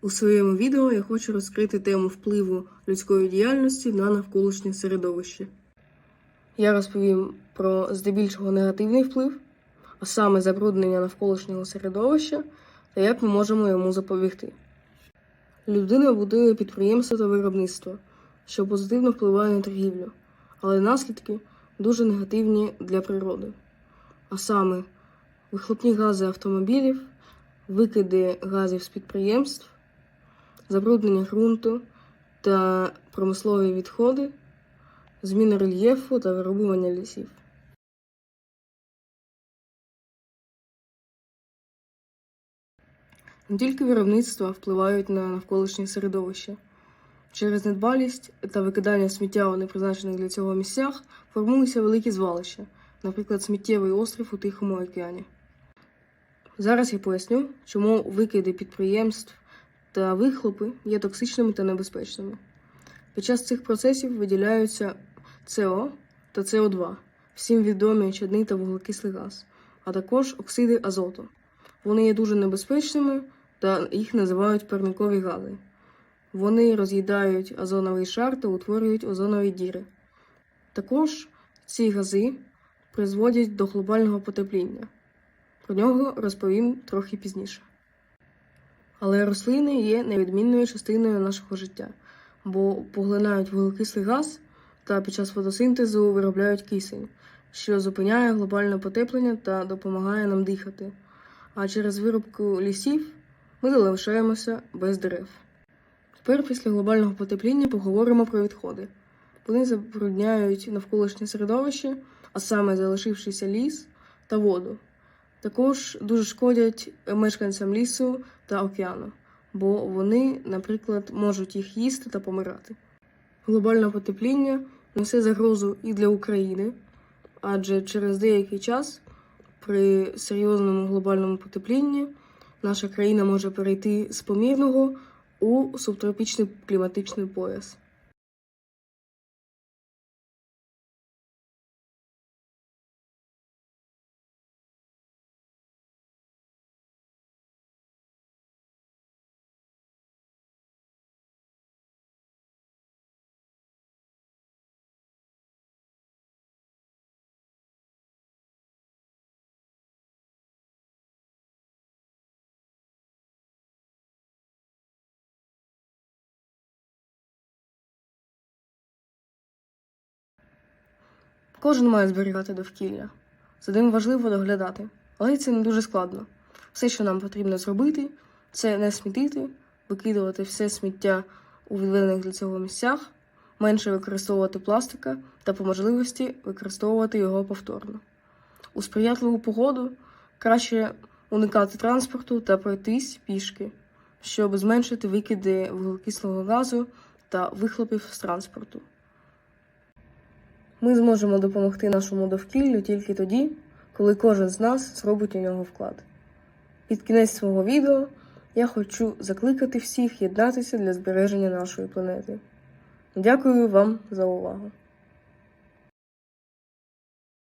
У своєму відео я хочу розкрити тему впливу людської діяльності на навколишнє середовище. Я розповім про здебільшого негативний вплив, а саме забруднення навколишнього середовища та як ми можемо йому запобігти. Людина будує підприємство та виробництво, що позитивно впливає на торгівлю, але наслідки дуже негативні для природи. А саме вихлопні гази автомобілів, викиди газів з підприємств, забруднення ґрунту та промислові відходи, зміна рельєфу та вирубування лісів. Не тільки виробництва впливають на навколишнє середовище. Через недбалість та викидання сміття у непризначених для цього місцях формуються великі звалища, наприклад, сміттєвий острів у Тихому океані. Зараз я поясню, чому викиди підприємств та вихлопи є токсичними та небезпечними. Під час цих процесів виділяються СО та СО2, всім відомі чадний та вуглекислий газ, а також оксиди азоту. Вони є дуже небезпечними та їх називають парникові гази. Вони роз'їдають озоновий шар та утворюють озонові діри. Також ці гази призводять до глобального потепління. Про нього розповім трохи пізніше. Але рослини є невідмінною частиною нашого життя, бо поглинають вуглекислий газ та під час фотосинтезу виробляють кисень, що зупиняє глобальне потеплення та допомагає нам дихати. А через вирубку лісів ми залишаємося без дерев. Тепер після глобального потепління поговоримо про відходи. Вони забрудняють навколишнє середовище, а саме залишившийся ліс та воду. Також дуже шкодять мешканцям лісу та океану, бо вони, наприклад, можуть їх їсти та помирати. Глобальне потепління несе загрозу і для України, адже через деякий час при серйозному глобальному потеплінні наша країна може перейти з помірного у субтропічний кліматичний пояс. Кожен має зберігати довкілля. За ним важливо доглядати, але це не дуже складно. Все, що нам потрібно зробити, це не смітити, викидувати все сміття у відведених для цього місцях, менше використовувати пластика та по можливості використовувати його повторно. У сприятливу погоду краще уникати транспорту та пройтись пішки, щоб зменшити викиди вуглекислого газу та вихлопів з транспорту. Ми зможемо допомогти нашому довкіллю тільки тоді, коли кожен з нас зробить у нього вклад. Під кінець свого відео я хочу закликати всіх єднатися для збереження нашої планети. Дякую вам за увагу!